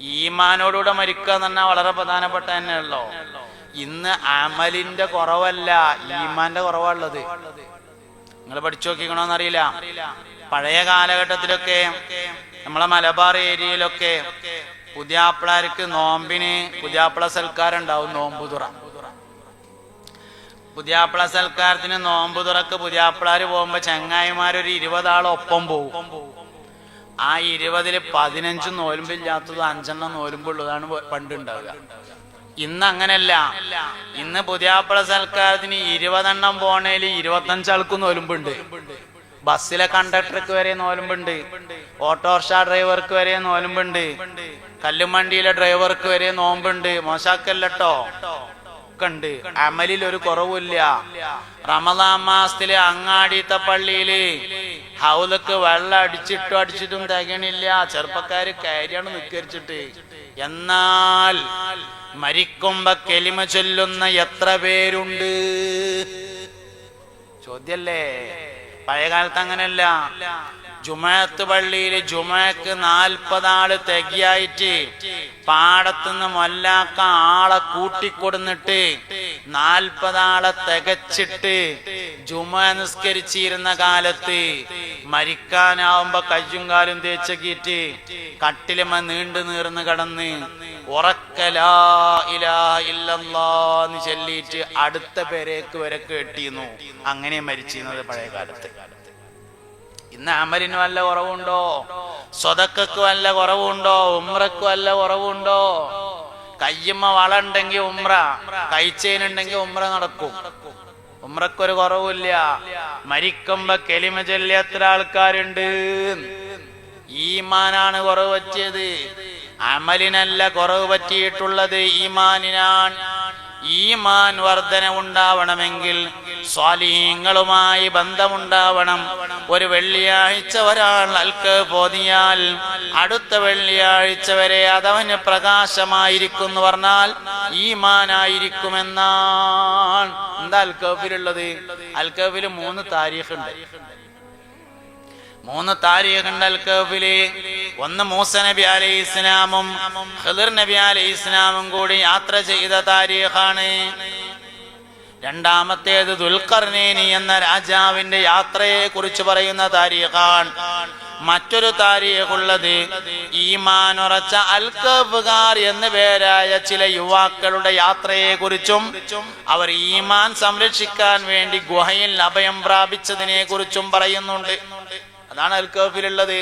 ഈമാനോടുകൂടെ മരിക്കുക എന്ന് പറഞ്ഞാൽ വളരെ പ്രധാനപ്പെട്ട തന്നെയല്ലോ ഇന്ന് അമലിന്റെ കുറവല്ല ഈമാന്റെ കുറവുള്ളത് നിങ്ങൾ പഠിച്ചു നോക്കിക്കണോന്നറിയില്ല പഴയ കാലഘട്ടത്തിലൊക്കെ നമ്മളെ മലബാർ ഏരിയയിലൊക്കെ പുതിയാപ്പിളാർക്ക് നോമ്പിന് പുതിയാപ്പിള സൽക്കാരുണ്ടാവും നോമ്പ് തുറ. പുതിയാപ്പിള സൽക്കാരത്തിന് നോമ്പ് തുറക്ക് പുതിയാപ്പിളാര് പോകുമ്പോ ചങ്ങായിമാരൊരു ഇരുപതാളൊപ്പം പോകും ആ ഇരുപതിൽ പതിനഞ്ച് നോലുമ്പില്ലാത്തത് അഞ്ചെണ്ണം നോലുമ്പുള്ളതാണ് പണ്ടുണ്ടാവുക. ഇന്ന് അങ്ങനല്ല ഇന്ന് പുതിയാപ്പള സൽക്കാരത്തിന് ഇരുപതെണ്ണം പോണേൽ ഇരുപത്തഞ്ചാൾക്ക് നോലുമ്പുണ്ട് ബസ്സിലെ കണ്ടക്ടർക്ക് വരെ നോലുമ്പുണ്ട് ഓട്ടോറിക്ഷ ഡ്രൈവർക്ക് വരെ നോലുമ്പുണ്ട് കല്ലുമണ്ടിയിലെ ഡ്രൈവർക്ക് വരെ നോമ്പുണ്ട്. മോശാക്കല്ലോ ഉണ്ട് അമലിൽ ഒരു കുറവില്ല. റമദാം മാസത്തിൽ അങ്ങാടിത്തെ പള്ളിയിൽ ഹൗലക്ക് വെള്ളം അടിച്ചിട്ടും അടിച്ചിട്ടും തികണില്ല. ചെറുപ്പക്കാര് കയറിയാണ് നിക്കരിച്ചിട്ട് എന്നാൽ മരിക്കുമ്പോ കെലിമ ചൊല്ലുന്ന എത്ര പേരുണ്ട്? ചോദ്യല്ലേ? പഴയ കാലത്ത് അങ്ങനല്ല ജുമാത്ത് പള്ളിയിൽ ജുമാക്ക് നാൽപ്പതാൾ തികയായിട്ട് പാടത്തുനിന്ന് മൊല്ലാക്ക ആളെ കൂട്ടിക്കൊടുന്നിട്ട് നാൽപ്പതാളെ തികച്ചിട്ട് ജുമ നിസ്കരിച്ചിരുന്ന കാലത്ത് മരിക്കാനാവുമ്പോ കയ്യും കാലും തേച്ച കീറ്റ് കട്ടിലുമ നീണ്ടു നീർന്ന് കടന്ന് ഉറക്കലാ ഇലാ ഇല്ലല്ലാന്ന് ചൊല്ലിയിട്ട് അടുത്ത പേരേക്ക് വരെ കേട്ടിരുന്നു. അങ്ങനെ മരിച്ചിരുന്നത് പഴയ കാലത്ത്. ഇന്ന് അമലിന് വല്ല കുറവുണ്ടോ? സ്വതക്കക്ക് വല്ല കുറവുണ്ടോ? ഉമ്രക്ക് വല്ല കുറവുണ്ടോ? കയ്യമ്മ വള ഉണ്ടെങ്കിൽ ഉമ്ര കൈച്ചേനുണ്ടെങ്കിൽ ഉമ്ര നടക്കും. ഉമ്രക്കൊരു കുറവില്ല മരിക്കുമ്പോ കെലിമ ചൊല്ലി എത്ര ആൾക്കാരുണ്ട്? ഈമാനാണ് കുറവ് പറ്റിയത്. അമലിനല്ല കുറവ് പറ്റിയിട്ടുള്ളത് ഈമാനിനാണ്. ഈമാൻ വർധന ഉണ്ടാവണമെങ്കിൽ സ്വാലീങ്ങളുമായി ബന്ധമുണ്ടാവണം. ഒരു വെള്ളിയാഴ്ച ഒരാൾ അൽക്ക് പോതിയാൽ അടുത്ത വെള്ളിയാഴ്ച വരെ അതവന് പ്രകാശമായിരിക്കും എന്ന് പറഞ്ഞാൽ ഈമാനായിരിക്കുമെന്നാണ്. എന്താ അൽക്കഫിലുള്ളത്? അൽക്കഫിൽ മൂന്ന് താരീഖുണ്ട്. മൂന്ന് താരീഖുണ്ട് അൽക്കഫിൽ. ഒന്ന് മൂസ നബി അലൈഹി ഇസ്ലാമും ഖിദർ നബി അലൈഹി ഇസ്ലാമും കൂടി യാത്ര ചെയ്ത താരീഖാണ്. രണ്ടാമത്തേത് ദുൽഖർനേനി എന്ന രാജാവിന്റെ യാത്രയെ കുറിച്ച് പറയുന്ന താരീഖാണ്. മറ്റൊരു താരിഖുള്ളത് ഈമാൻ ഉറച്ച അൽക്കഫുകാർ എന്ന് പേരായ ചില യുവാക്കളുടെ യാത്രയെ കുറിച്ചും അവർ ഈമാൻ സംരക്ഷിക്കാൻ വേണ്ടി ഗുഹയിൽ അഭയം പ്രാപിച്ചതിനെ കുറിച്ചും പറയുന്നുണ്ട്. അതാണ് അൽക്കഫിലുള്ളത്